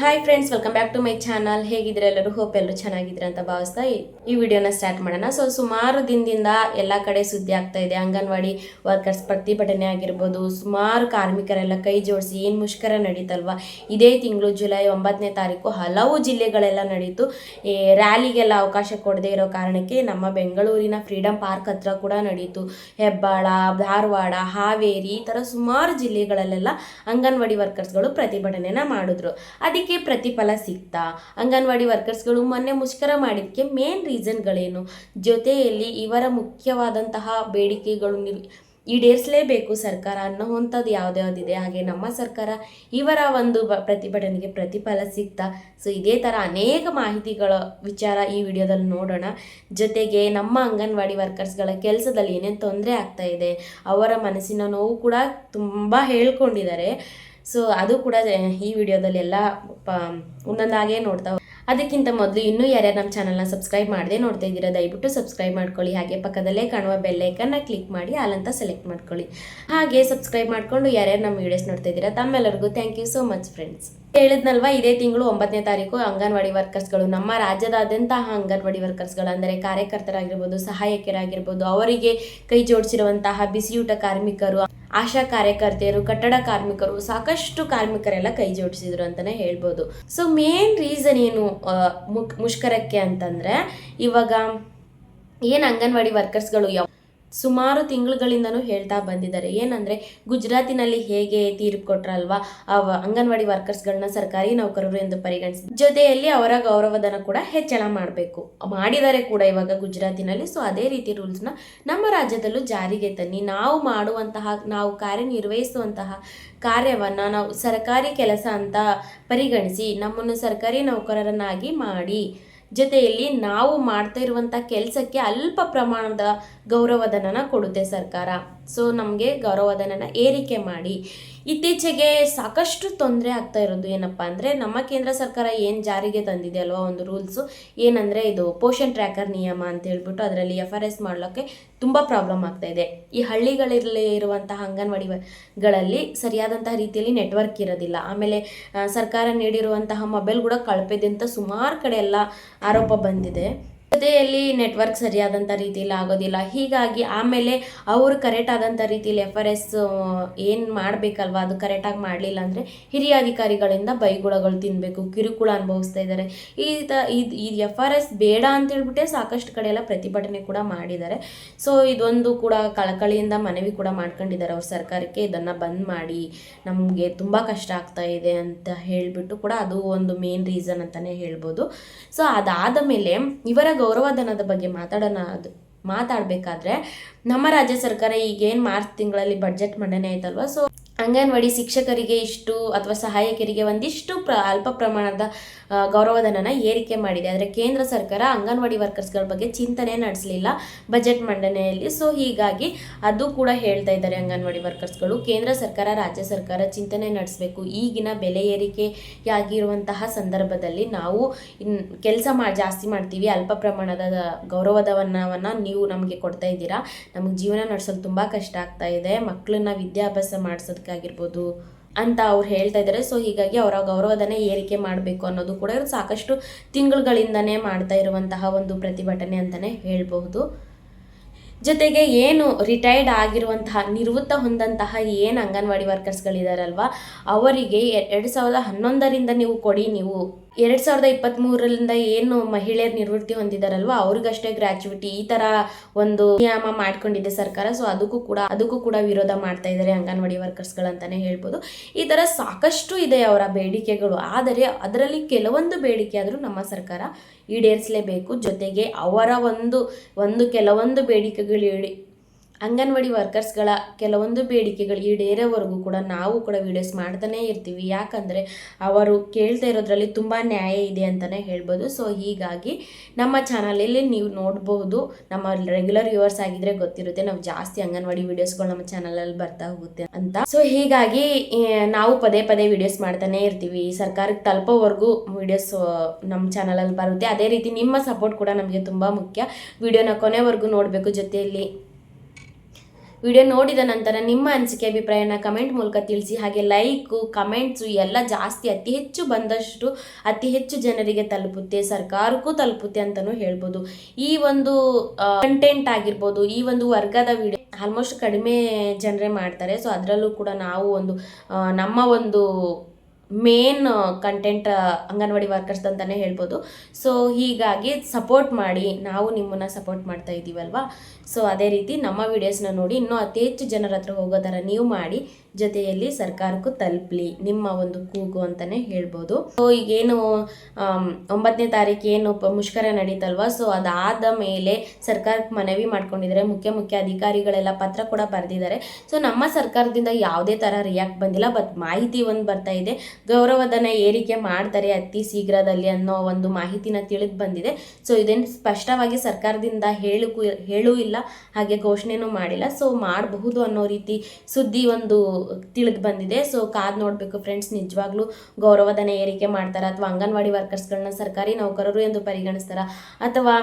Hi friends welcome back to my channel ಹೇಗಿದ್ರೆ ಎಲ್ಲರೂ? Hope ಎಲ್ಲರೂ ಚೆನ್ನಾಗಿದ್ರೆ ಅಂತ ಭಾವಿಸ್ತಾ ಈ- ವಿಡಿಯೋನ ಸ್ಟಾರ್ಟ್ ಮಾಡೋಣ. ಸೊ ಸುಮಾರು ದಿನದಿಂದ ಎಲ್ಲ ಕಡೆ ಸುದ್ದಿ ಆಗ್ತಾ ಇದೆ. ಅಂಗನವಾಡಿ ವರ್ಕರ್ಸ್ ಪ್ರತಿಭಟನೆ ಆಗಿರ್ಬೋದು, ಸುಮಾರು ಕಾರ್ಮಿಕರೆಲ್ಲ ಕೈ ಜೋಡಿಸಿ ಏನು ಮುಷ್ಕರ ನಡೀತಲ್ವ? ಇದೇ ತಿಂಗಳು ಜುಲೈ ಒಂಬತ್ತನೇ ತಾರೀಕು ಹಲವು ಜಿಲ್ಲೆಗಳೆಲ್ಲ ನಡೀತು. ಈ ರ್ಯಾಲಿಗೆಲ್ಲ ಅವಕಾಶ ಕೊಡದೇ ಇರೋ ಕಾರಣಕ್ಕೆ ನಮ್ಮ ಬೆಂಗಳೂರಿನ ಫ್ರೀಡಮ್ ಪಾರ್ಕ್ ಹತ್ರ ಕೂಡ ನಡೀತು. ಹೆಬ್ಬಾಳ, ಧಾರವಾಡ, ಹಾವೇರಿ ಈ ಥರ ಸುಮಾರು ಜಿಲ್ಲೆಗಳಲ್ಲೆಲ್ಲ ಅಂಗನವಾಡಿ ವರ್ಕರ್ಸ್ಗಳು ಪ್ರತಿಭಟನೆನ ಮಾಡಿದ್ರು. ಅದಕ್ಕೆ ಪ್ರತಿಫಲ ಸಿಗ್ತಾ, ಅಂಗನವಾಡಿ ವರ್ಕರ್ಸ್ಗಳು ಮೊನ್ನೆ ಮುಷ್ಕರ ಮಾಡಿದ್ದಕ್ಕೆ ಮೇನ್ ರೀಸನ್ಗಳೇನು? ಜೊತೆಯಲ್ಲಿ ಇವರ ಮುಖ್ಯವಾದಂತಹ ಬೇಡಿಕೆಗಳು ಈಡೇರಿಸಲೇಬೇಕು ಸರ್ಕಾರ ಅನ್ನೋವಂಥದ್ದು ಯಾವ್ದ್ಯಾವ್ದಿದೆ ಹಾಗೆ ನಮ್ಮ ಸರ್ಕಾರ ಇವರ ಒಂದು ಬ- ಪ್ರತಿಭಟನೆಗೆ ಪ್ರತಿಫಲ ಸಿಗ್ತಾ, ಸೊ ಇದೇ ಥರ ಅನೇಕ ಮಾಹಿತಿಗಳ ವಿಚಾರ ಈ ವಿಡಿಯೋದಲ್ಲಿ ನೋಡೋಣ. ಜೊತೆಗೆ ನಮ್ಮ ಅಂಗನವಾಡಿ ವರ್ಕರ್ಸ್ಗಳ ಕೆಲಸದಲ್ಲಿ ಏನೇನು ತೊಂದರೆ ಆಗ್ತಾ ಇದೆ, ಅವರ ಮನಸ್ಸಿನ ನೋವು ಕೂಡ ತುಂಬ ಹೇಳ್ಕೊಂಡಿದ್ದಾರೆ. ಸೊ ಅದು ಕೂಡ ಈ ವಿಡಿಯೋದಲ್ಲಿ ಎಲ್ಲ, ಪ, ಒಂದೊಂದಾಗೆ ನೋಡ್ತಾ ಅದಕ್ಕಿಂತ ಮೊದಲು ಇನ್ನೂ ಯಾರ್ಯಾರು ನಮ್ಮ ಚಾನಲ್ನ ಸಬ್ಸ್ಕ್ರೈಬ್ ಮಾಡದೆ ನೋಡ್ತಾ ಇದ್ದೀರಾ, ದಯವಿಟ್ಟು ಸಬ್ಸ್ಕ್ರೈಬ್ ಮಾಡ್ಕೊಳ್ಳಿ. ಹಾಗೆ ಪಕ್ಕದಲ್ಲೇ ಕಾಣುವ ಬೆಲ್ಲೈಕನ್ನ ಕ್ಲಿಕ್ ಮಾಡಿ ಅಲ್ಲಂತ ಸೆಲೆಕ್ಟ್ ಮಾಡ್ಕೊಳ್ಳಿ. ಹಾಗೆ ಸಬ್ಸ್ಕ್ರೈಬ್ ಮಾಡ್ಕೊಂಡು ಯಾರ್ಯಾರು ನಮ್ಮ ವಿಡಿಯೋಸ್ ನೋಡ್ತಾ ಇದ್ದೀರಾ, ತಮ್ಮೆಲ್ಲರಿಗೂ thank you so much, friends. ಹೇಳಿದ್ನಲ್ವಾ, ಇದೇ ತಿಂಗಳು ಒಂಬತ್ತನೇ ತಾರೀಕು ಅಂಗನವಾಡಿ ವರ್ಕರ್ಸ್ಗಳು. ನಮ್ಮ ರಾಜ್ಯದಾದ್ಯಂತಹ ಅಂಗನವಾಡಿ ವರ್ಕರ್ಸ್ಗಳು ಅಂದರೆ ಕಾರ್ಯಕರ್ತರಾಗಿರ್ಬೋದು ಸಹಾಯಕರಾಗಿರ್ಬೋದು ಅವರಿಗೆ ಕೈ ಜೋಡಿಸಿರುವಂತಹ ಬಿಸಿಯೂಟ ಕಾರ್ಮಿಕರು, ಆಶಾ ಕಾರ್ಯಕರ್ತೆಯರು, ಕಟ್ಟಡ ಕಾರ್ಮಿಕರು, ಸಾಕಷ್ಟು ಕಾರ್ಮಿಕರೆಲ್ಲ ಕೈ ಜೋಡಿಸಿದ್ರು ಅಂತಾನೆ ಹೇಳ್ಬೋದು. ಸೊ ಮೇನ್ ರೀಸನ್ ಏನು ಮುಷ್ಕರಕ್ಕೆ ಅಂತಂದ್ರೆ, ಇವಾಗ ಏನು ಅಂಗನವಾಡಿ ವರ್ಕರ್ಸ್ಗಳು ಯಾವ ಸುಮಾರು ತಿಂಗಳುಗಳಿಂದನೂ ಹೇಳ್ತಾ ಬಂದಿದ್ದಾರೆ. ಏನಂದರೆ, ಗುಜರಾತಿನಲ್ಲಿ ಹೇಗೆ ತೀರ್ಪು ಕೊಟ್ರಲ್ವಾ, ಅವ ಅಂಗನವಾಡಿ ವರ್ಕರ್ಸ್ಗಳನ್ನ ಸರ್ಕಾರಿ ನೌಕರರು ಎಂದು ಪರಿಗಣಿಸಿ, ಜೊತೆಯಲ್ಲಿ ಅವರ ಗೌರವಧನ ಕೂಡ ಹೆಚ್ಚಳ ಮಾಡಬೇಕು. ಮಾಡಿದ್ದಾರೆ ಕೂಡ ಇವಾಗ ಗುಜರಾತಿನಲ್ಲಿ ಸೊ ಅದೇ ರೀತಿ ರೂಲ್ಸ್ನ ನಮ್ಮ ರಾಜ್ಯದಲ್ಲೂ ಜಾರಿಗೆ ತನ್ನಿ. ನಾವು ಮಾಡುವಂತಹ, ನಾವು ಕಾರ್ಯನಿರ್ವಹಿಸುವಂತಹ ಕಾರ್ಯವನ್ನು ನಾವು ಸರ್ಕಾರಿ ಕೆಲಸ ಅಂತ ಪರಿಗಣಿಸಿ, ನಮ್ಮನ್ನು ಸರ್ಕಾರಿ ನೌಕರರನ್ನಾಗಿ ಮಾಡಿ ಜೊತೆಯಲ್ಲಿ ನಾವು ಮಾಡ್ತಾ ಇರುವಂಥ ಕೆಲಸಕ್ಕೆ ಅಲ್ಪ ಪ್ರಮಾಣದ ಗೌರವಧನನ ಕೊಡುತ್ತೆ ಸರ್ಕಾರ. ಸೊ ನಮಗೆ ಗೌರವಧನನ ಏರಿಕೆ ಮಾಡಿ. ಇತ್ತೀಚೆಗೆ ಸಾಕಷ್ಟು ತೊಂದರೆ ಆಗ್ತಾ ಇರೋದು ಏನಪ್ಪ ಅಂದರೆ ನಮ್ಮ ಕೇಂದ್ರ ಸರ್ಕಾರ ಏನು ಜಾರಿಗೆ ತಂದಿದೆ ಅಲ್ವಾ ಒಂದು ರೂಲ್ಸು ಏನಂದರೆ ಇದು ಪೋಷನ್ ಟ್ರ್ಯಾಕರ್ ನಿಯಮ ಅಂತ ಹೇಳ್ಬಿಟ್ಟು ಅದರಲ್ಲಿ ಎಫ್ ಆರ್ ಎಸ್ ಮಾಡೋಕ್ಕೆ ತುಂಬ ಪ್ರಾಬ್ಲಮ್ ಆಗ್ತಾ ಇದೆ. ಈ ಹಳ್ಳಿಗಳಲ್ಲಿ ಇರುವಂತಹ ಅಂಗನವಾಡಿಗಳಲ್ಲಿ ಸರಿಯಾದಂತಹ ರೀತಿಯಲ್ಲಿ ನೆಟ್ವರ್ಕ್ ಇರೋದಿಲ್ಲ. ಆಮೇಲೆ ಸರ್ಕಾರ ನೀಡಿರುವಂತಹ ಮೊಬೈಲ್ ಕೂಡ ಕಳಪೆದೆ ಸುಮಾರು ಕಡೆ ಎಲ್ಲ ಆರೋಪ ಬಂದಿದೆ. ಜೊತೆಯಲ್ಲಿ ನೆಟ್ವರ್ಕ್ ಸರಿಯಾದಂಥ ರೀತಿಯಲ್ಲಿ ಆಗೋದಿಲ್ಲ. ಹೀಗಾಗಿ ಆಮೇಲೆ ಅವರು ಕರೆಕ್ಟ್ ಆದಂಥ ರೀತಿಯಲ್ಲಿ ಎಫ್ ಆರ್ ಎಸ್ ಏನು ಮಾಡಬೇಕಲ್ವ? ಅದು ಕರೆಕ್ಟಾಗಿ ಮಾಡಲಿಲ್ಲ ಅಂದರೆ ಹಿರಿಯ ಅಧಿಕಾರಿಗಳಿಂದ ಬೈಗುಳಗಳು ತಿನ್ನಬೇಕು ಕಿರುಕುಳ ಅನುಭವಿಸ್ತಾ ಇದ್ದಾರೆ. ಈ ತ ಇದು ಈ ಎಫ್ ಆರ್ ಎಸ್ ಬೇಡ ಅಂತ ಹೇಳ್ಬಿಟ್ಟೆ ಸಾಕಷ್ಟು ಕಡೆ ಎಲ್ಲ ಪ್ರತಿಭಟನೆ ಕೂಡ ಮಾಡಿದ್ದಾರೆ. ಸೊ ಇದೊಂದು ಕೂಡ ಕಳಕಳಿಯಿಂದ ಮನವಿ ಕೂಡ ಮಾಡ್ಕೊಂಡಿದ್ದಾರೆ ಅವ್ರ ಸರ್ಕಾರಕ್ಕೆ. ಇದನ್ನು ಬಂದ್ ಮಾಡಿ ನಮಗೆ ತುಂಬ ಕಷ್ಟ ಆಗ್ತಾ ಇದೆ ಅಂತ ಹೇಳಿಬಿಟ್ಟು ಕೂಡ ಅದು ಒಂದು ಮೇನ್ ರೀಸನ್ ಅಂತಲೇ ಹೇಳ್ಬೋದು. ಸೊ ಅದಾದ ಮೇಲೆ ಇವರ ಗೌರವಧನದ ಬಗ್ಗೆ ಮಾತಾಡೋಣ ಅದು ಮಾತಾಡಬೇಕಾದ್ರೆ ನಮ್ಮ ರಾಜ್ಯ ಸರ್ಕಾರ ಈಗೇನು ಮಾರ್ಚ್ ತಿಂಗಳಲ್ಲಿ ಬಜೆಟ್ ಮಂಡನೆ ಆಯ್ತಲ್ವ? ಸೊ ಅಂಗನವಾಡಿ ಶಿಕ್ಷಕರಿಗೆ ಇಷ್ಟು ಅಥವಾ ಸಹಾಯಕರಿಗೆ ಒಂದಿಷ್ಟು ಪ್ರ, ಅಲ್ಪ ಪ್ರಮಾಣದ ಗೌರವಧನನ ಏರಿಕೆ ಮಾಡಿದೆ. ಆದರೆ ಕೇಂದ್ರ ಸರ್ಕಾರ ಅಂಗನವಾಡಿ ವರ್ಕರ್ಸ್ಗಳ ಬಗ್ಗೆ ಚಿಂತನೆ ನಡೆಸಲಿಲ್ಲ ಬಜೆಟ್ ಮಂಡನೆಯಲ್ಲಿ. ಸೊ ಹೀಗಾಗಿ ಅದು ಕೂಡ ಹೇಳ್ತಾ ಇದ್ದಾರೆ ಅಂಗನವಾಡಿ ವರ್ಕರ್ಸ್ಗಳು. ಕೇಂದ್ರ ಸರ್ಕಾರ, ರಾಜ್ಯ ಸರ್ಕಾರ ಚಿಂತನೆ ನಡೆಸಬೇಕು. ಈಗಿನ ಬೆಲೆ ಏರಿಕೆಯಾಗಿರುವಂತಹ ಸಂದರ್ಭದಲ್ಲಿ ನಾವು ಕೆಲಸ ಮಾಡಿ ಜಾಸ್ತಿ ಮಾಡ್ತೀವಿ. ಅಲ್ಪ ಪ್ರಮಾಣದ ಗೌರವಧನವನ್ನು ನೀವು ನಮಗೆ ಕೊಡ್ತಾ ಇದ್ದೀರಾ. ನಮಗೆ ಜೀವನ ನಡೆಸಲು ತುಂಬ ಕಷ್ಟ ಆಗ್ತಾ ಇದೆ. ಮಕ್ಕಳನ್ನ ವಿದ್ಯಾಭ್ಯಾಸ ಮಾಡಿಸೋದಕ್ಕಾಗಿರ್ಬೋದು ಅಂತ ಅವ್ರು ಹೇಳ್ತಾ ಇದ್ದಾರೆ. ಸೊ ಹೀಗಾಗಿ ಅವರ ಗೌರವಧನ ಏರಿಕೆ ಮಾಡಬೇಕು ಅನ್ನೋದು ಕೂಡ ಸಾಕಷ್ಟು ತಿಂಗಳುಗಳಿಂದನೇ ಮಾಡ್ತಾ ಇರುವಂತಹ ಒಂದು ಪ್ರತಿಭಟನೆ ಅಂತಲೇ ಹೇಳಬಹುದು. ಜೊತೆಗೆ ಏನು ರಿಟೈರ್ಡ್ ಆಗಿರುವಂತಹ ನಿವೃತ್ತ ಹೊಂದಂತಹ ಏನು ಅಂಗನವಾಡಿ ವರ್ಕರ್ಸ್ಗಳಿದಾರಲ್ವ ಅವರಿಗೆ ಎರಡು ಸಾವಿರದ ಹನ್ನೊಂದರಿಂದ ನೀವು ಕೊಡಿ, ನೀವು ಎರಡು ಸಾವಿರದ ಇಪ್ಪತ್ತ್ಮೂರರಿಂದ ಏನು ಮಹಿಳೆಯರು ನಿವೃತ್ತಿ ಹೊಂದಿದಾರಲ್ವ, ಅವ್ರಿಗಷ್ಟೇ ಗ್ರಾಚ್ಯುಟಿ, ಈ ತರ ಒಂದು ನಿಯಮ ಮಾಡ್ಕೊಂಡಿದೆ ಸರ್ಕಾರ. ಸೊ ಅದಕ್ಕೂ ಕೂಡ ಅದಕ್ಕೂ ಕೂಡ ವಿರೋಧ ಮಾಡ್ತಾ ಇದ್ದಾರೆ ಅಂಗನವಾಡಿ ವರ್ಕರ್ಸ್ಗಳಂತಾನೆ ಹೇಳ್ಬೋದು. ಈ ತರ ಸಾಕಷ್ಟು ಇದೆ ಅವರ ಬೇಡಿಕೆಗಳು. ಆದರೆ, ಅದರಲ್ಲಿ ಕೆಲವೊಂದು ಬೇಡಿಕೆ ಆದರೂ ನಮ್ಮ ಸರ್ಕಾರ ಈಡೇರಿಸಲೇಬೇಕು. ಜೊತೆಗೆ ಅವರ ಒಂದು ಒಂದು ಕೆಲವೊಂದು ಬೇಡಿಕೆಗಳು ಅಂಗನವಾಡಿ ವರ್ಕರ್ಸ್ಗಳ ಕೆಲವೊಂದು ಬೇಡಿಕೆಗಳು ಈಡೇರೋವರೆಗೂ ಕೂಡ ನಾವು ಕೂಡ ವೀಡಿಯೋಸ್ ಮಾಡ್ತಾನೇ ಇರ್ತೀವಿ. ಯಾಕಂದರೆ ಅವರು ಕೇಳ್ತಾ ಇರೋದ್ರಲ್ಲಿ ತುಂಬ ನ್ಯಾಯ ಇದೆ ಅಂತಲೇ ಹೇಳ್ಬೋದು. ಸೊ, ಹೀಗಾಗಿ ನಮ್ಮ ಚಾನಲಲ್ಲಿ ನೀವು ನೋಡಬಹುದು ನಮ್ಮ ರೆಗ್ಯುಲರ್ ವ್ಯೂವರ್ಸ್ ಆಗಿದ್ರೆ ಗೊತ್ತಿರುತ್ತೆ. ನಾವು ಜಾಸ್ತಿ ಅಂಗನವಾಡಿ ವೀಡಿಯೋಸ್ಗಳು ನಮ್ಮ ಚಾನಲಲ್ಲಿ ಬರ್ತಾ ಹೋಗುತ್ತೆ ಅಂತ. ಸೊ, ಹೀಗಾಗಿ ನಾವು ಪದೇ ಪದೇ ವಿಡಿಯೋಸ್ ಮಾಡ್ತಾನೆ ಇರ್ತೀವಿ. ಸರ್ಕಾರಕ್ಕೆ ತಲುಪೋವರೆಗೂ ವಿಡಿಯೋಸ್ ನಮ್ಮ ಚಾನಲಲ್ಲಿ ಬರುತ್ತೆ. ಅದೇ ರೀತಿ ನಿಮ್ಮ ಸಪೋರ್ಟ್ ಕೂಡ ನಮಗೆ ತುಂಬ ಮುಖ್ಯ. ವಿಡಿಯೋನ ಕೊನೆವರೆಗೂ ನೋಡಬೇಕು. ಜೊತೆಯಲ್ಲಿ ವಿಡಿಯೋ ನೋಡಿದ ನಂತರ ನಿಮ್ಮ ಅನಿಸಿಕೆ, ಅಭಿಪ್ರಾಯನ ಕಮೆಂಟ್ ಮೂಲಕ ತಿಳಿಸಿ. ಹಾಗೆ ಲೈಕು, ಕಮೆಂಟ್ಸು ಎಲ್ಲ ಜಾಸ್ತಿ, ಅತಿ ಹೆಚ್ಚು ಬಂದಷ್ಟು ಅತಿ ಹೆಚ್ಚು ಜನರಿಗೆ ತಲುಪುತ್ತೆ, ಸರ್ಕಾರಕ್ಕೂ ತಲುಪುತ್ತೆ ಅಂತಲೂ ಹೇಳ್ಬೋದು. ಈ ಒಂದು ಕಂಟೆಂಟ್ ಆಗಿರ್ಬೋದು, ಈ ಒಂದು ವರ್ಗದ ವಿಡಿಯೋ ಆಲ್ಮೋಸ್ಟ್ ಕಡಿಮೆ ಜನರೇ ಮಾಡ್ತಾರೆ. ಸೊ ಅದರಲ್ಲೂ ಕೂಡ ನಾವು ಒಂದು ನಮ್ಮ ಒಂದು ಮೇನ್ ಕಂಟೆಂಟ್ ಅಂಗನವಾಡಿ ವರ್ಕರ್ಸ್ ಅಂತಾನೆ ಹೇಳ್ಬೋದು. ಸೊ ಹೀಗಾಗಿ ಸಪೋರ್ಟ್ ಮಾಡಿ, ನಾವು ನಿಮ್ಮನ್ನ ಸಪೋರ್ಟ್ ಮಾಡ್ತಾ ಇದ್ದೀವಲ್ವಾ ಸೊ ಅದೇ ರೀತಿ ನಮ್ಮ ವಿಡಿಯೋಸ್ನ ನೋಡಿ ಇನ್ನೂ ಅತಿ ಹೆಚ್ಚು ಜನರ ಹತ್ರ ಹೋಗೋ ಥರ ನೀವು ಮಾಡಿ, ಜೊತೆಯಲ್ಲಿ ಸರ್ಕಾರಕ್ಕೂ ತಲುಪಲಿ, ನಿಮ್ಮ ಒಂದು ಕೂಗು ಅಂತಲೇ ಹೇಳ್ಬೋದು. ಸೊ ಈಗೇನು ಒಂಬತ್ತನೇ ತಾರೀಕು ಏನು ಮುಷ್ಕರ ನಡೀತಲ್ವಾ? ಸೊ ಅದಾದ ಮೇಲೆ ಸರ್ಕಾರಕ್ಕೆ ಮನವಿ ಮಾಡ್ಕೊಂಡಿದ್ದಾರೆ ಮುಖ್ಯ ಮುಖ್ಯ ಅಧಿಕಾರಿಗಳೆಲ್ಲ ಪತ್ರ ಕೂಡ ಬರೆದಿದ್ದಾರೆ. ಸೊ ನಮ್ಮ ಸರ್ಕಾರದಿಂದ ಯಾವುದೇ ಥರ ರಿಯಾಕ್ಟ್ ಬಂದಿಲ್ಲ ಬಟ್ ಮಾಹಿತಿ ಒಂದು ಬರ್ತಾ ಇದೆ. ಗೌರವಧನ ಏರಿಕೆ ಮಾಡ್ತಾರೆ ಅತಿ ಶೀಘ್ರದಲ್ಲಿ ಅನ್ನೋ ಒಂದು ಮಾಹಿತಿನ ತಿಳಿದು ಬಂದಿದೆ. ಸೊ ಇದೇನು ಸ್ಪಷ್ಟವಾಗಿ ಸರ್ಕಾರದಿಂದ ಹೇಳಕ್ಕೂ ಹೇಳೂ ಇಲ್ಲ, ಹಾಗೆ ಘೋಷಣೆನೂ ಮಾಡಿಲ್ಲ. ಸೊ ಮಾಡಬಹುದು ಅನ್ನೋ ರೀತಿ ಸುದ್ದಿ ಒಂದು ತಿಳಿದು ಬಂದಿದೆ. ಸೊ ಕಾದ್ ನೋಡಬೇಕು ಫ್ರೆಂಡ್ಸ್ ನಿಜವಾಗ್ಲೂ ಗೌರವಧನ ಏರಿಕೆ ಮಾಡ್ತಾರ? ಅಥವಾ ಅಂಗನವಾಡಿ ವರ್ಕರ್ಸ್ಗಳನ್ನ ಸರ್ಕಾರಿ ನೌಕರರು ಎಂದು ಪರಿಗಣಿಸ್ತಾರ? ಅಥವಾ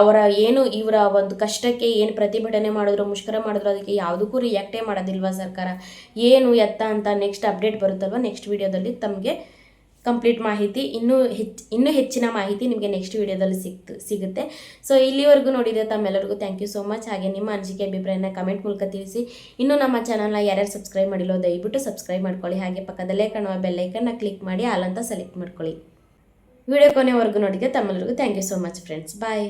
ಅವರ ಏನು ಇವರ ಒಂದು ಕಷ್ಟಕ್ಕೆ ಏನು ಪ್ರತಿಭಟನೆ ಮಾಡಿದ್ರು, ಮುಷ್ಕರ ಮಾಡಿದ್ರು, ಅದಕ್ಕೆ ಯಾವುದಕ್ಕೂ ರಿಯಾಕ್ಟೇ ಮಾಡೋದಿಲ್ವಾ ಸರ್ಕಾರ? ಏನು ಎತ್ತ ಅಂತ ನೆಕ್ಸ್ಟ್ ಅಪ್ಡೇಟ್ ಬರುತ್ತಲ್ವ? ನೆಕ್ಸ್ಟ್ ತಮಗೆ ಕಂಪ್ಲೀಟ್ ಮಾಹಿತಿ, ಇನ್ನೂ ಹೆಚ್ಚು, ಇನ್ನೂ ಹೆಚ್ಚಿನ ಮಾಹಿತಿ ನಿಮಗೆ ನೆಕ್ಸ್ಟ್ ವಿಡಿಯೋದಲ್ಲಿ ಸಿಕ್ತು, ಸಿಗುತ್ತೆ. ಸೊ ಇಲ್ಲಿವರೆಗೂ ನೋಡಿದ್ರೆ ತಮ್ಮೆಲ್ಲರಿಗೂ ಥ್ಯಾಂಕ್ ಯು ಸೋ ಮಚ್ ಹಾಗೆ ನಿಮ್ಮ ಅನಿಸಿಕೆ, ಅಭಿಪ್ರಾಯನ ಕಮೆಂಟ್ ಮೂಲಕ ತಿಳಿಸಿ. ಇನ್ನೂ ನಮ್ಮ ಚಾನಲ್ನ ಯಾರ್ಯಾರು ಸಬ್ಸ್ಕ್ರೈಬ್ ಮಾಡಿಲ್ಲೋ ದಯವಿಟ್ಟು ಸಬ್ಸ್ಕ್ರೈಬ್ ಮಾಡ್ಕೊಳ್ಳಿ. ಹಾಗೆ ಪಕ್ಕದಲ್ಲೇ ಕಾಣುವ ಬೆಲ್ಲೈಕನ್ನ ಕ್ಲಿಕ್ ಮಾಡಿ, ಆಲ್ ಅಂತ ಸೆಲೆಕ್ಟ್ ಮಾಡ್ಕೊಳ್ಳಿ. ವಿಡಿಯೋ ಕೊನೆವರೆಗೂ ನೋಡಿದ್ರೆ ತಮ್ಮೆಲ್ಲರಿಗೂ thank you so much friends bye